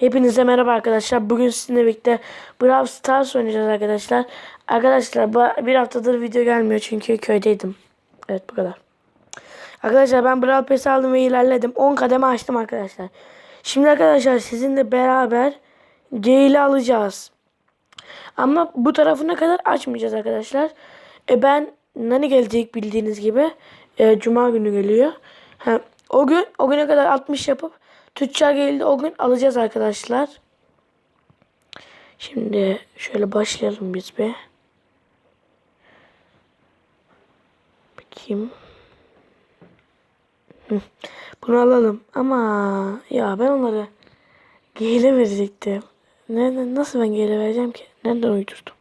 Hepinize merhaba arkadaşlar. Bugün sizinle birlikte Brawl Stars oynayacağız arkadaşlar. Arkadaşlar bir haftadır video gelmiyor çünkü köydeydim. Evet bu kadar. Arkadaşlar ben Brawl Pass aldım ve ilerledim. 10 kademe açtım arkadaşlar. Şimdi arkadaşlar sizinle beraber Gale'i alacağız. Ama bu tarafına kadar açmayacağız arkadaşlar. E ben Nani gelecek bildiğiniz gibi. E, Cuma günü geliyor. Ha, o gün o güne kadar 60 yapıp Tüccar geldi o gün alacağız arkadaşlar. Şimdi şöyle başlayalım biz bir. Bakayım. Bunu alalım ama ya ben onları Gale verecektim. Nereden, nasıl ben Gale vereceğim ki? Nereden uydurdum?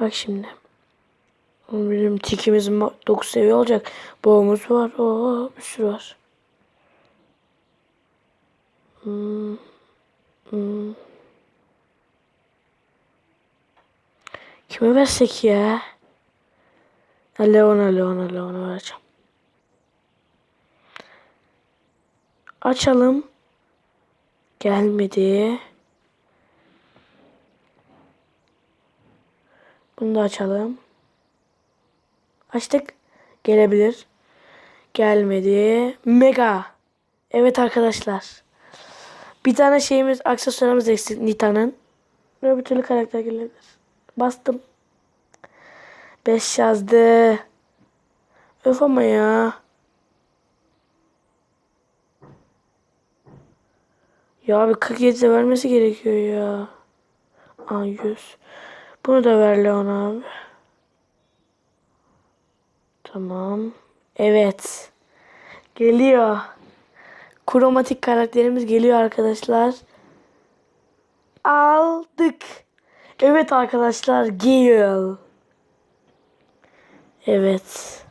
Bak şimdi. Bizim tikimiz 9 seviye olacak. Boğumuz var. Oo, bir sürü var. Hmm. Kime versek ya? Ha, Leon'a Leon'a Leon'a vereceğim. Açalım. Gelmedi. Bunu da açalım. Açtık. Gelebilir. Gelmedi. Mega. Evet arkadaşlar. Bir tane şeyimiz, aksesuarımız eksik Nita'nın. Böyle türlü karakter gelebilir. Bastım. 5 yazdı. Öf ama ya. Ya abi 47 de vermesi gerekiyor ya. Aa 100. Bunu da ver Leon abi. Tamam. Evet. Geliyor. Kromatik karakterimiz geliyor arkadaşlar. Aldık. Evet arkadaşlar Gale. Evet.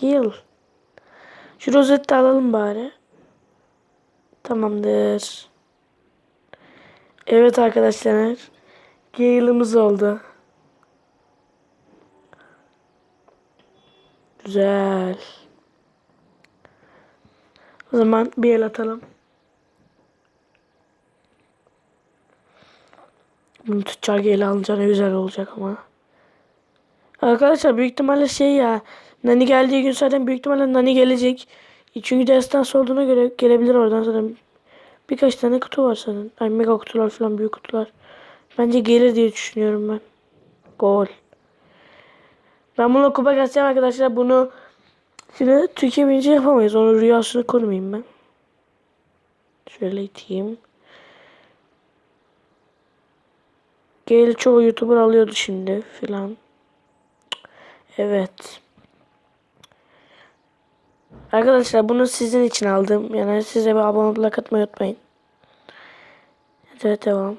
Gale. Şu rozeti alalım bari. Tamamdır. Evet arkadaşlar. Gale'ımız oldu. Güzel. O zaman bir el atalım. Bunu tüccar ele alınca güzel olacak ama. Arkadaşlar büyük ihtimalle şey ya. Nani geldiği gün zaten büyük ihtimalle Nani gelecek. Çünkü destans olduğuna göre gelebilir oradan zaten. Birkaç tane kutu var zaten. Ay mega kutular falan büyük kutular. Bence gelir diye düşünüyorum ben. Gol. Ben bunu kupa kasacağım arkadaşlar. Bunu Şimdi Türkiye birinci yapamayız. Onun rüyasını kurmayayım ben. Şöyle iteyim. Gel çoğu YouTuber alıyordu şimdi filan. Evet. Arkadaşlar bunu sizin için aldım. Yani size bir abone olmayı atmayı unutmayın. Evet devam.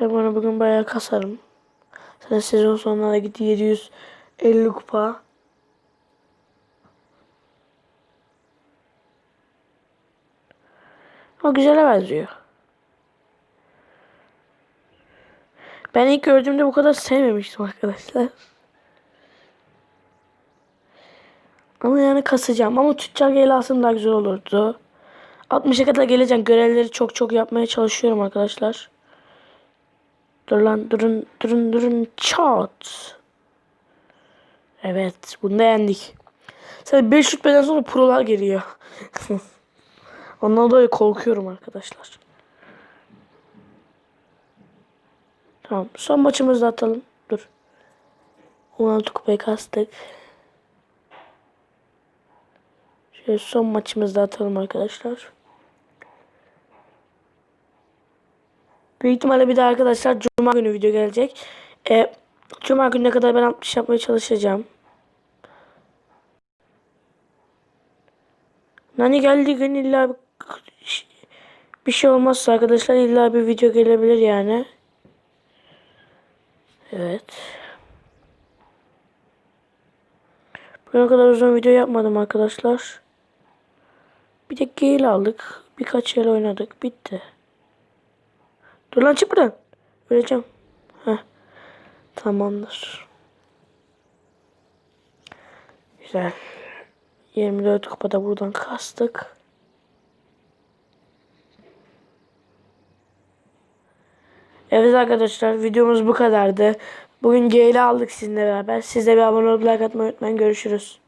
Ben bunu bugün bayağı kasarım. Zaten sezon sonuna gitti 750 kupa. Ama güzele benziyor. Ben ilk gördüğümde bu kadar sevmemiştim arkadaşlar. Ama yani kasacağım. Ama tüccar gelasım daha güzel olurdu. 60'a kadar geleceğim. Görevleri çok çok yapmaya çalışıyorum arkadaşlar. Dur lan durun durun durun çat. Evet bunu da yendik. Sen 5 rütbeden sonra prolar geliyor. Ondan dolayı korkuyorum arkadaşlar. Tamam son maçımızı da atalım. Dur. 16 kupayı kastık. Şöyle son maçımızı da atalım arkadaşlar. Büyük ihtimalle bir de arkadaşlar Cuma günü video gelecek. E, Cuma gününe kadar ben 60 yapmaya çalışacağım. Nani geldiği gün illa bir, bir şey olmazsa arkadaşlar illa bir video gelebilir yani. Evet. Bugüne kadar uzun video yapmadım arkadaşlar. Bir de Gale aldık. Birkaç yer oynadık. Bitti. Dur lan çık buradan. Öleceğim. Heh. Tamamdır. Güzel. 24 kupada buradan kastık. Evet arkadaşlar videomuz bu kadardı. Bugün G ile aldık sizinle beraber. Siz de bir abone olup like atmayı unutmayın. Görüşürüz.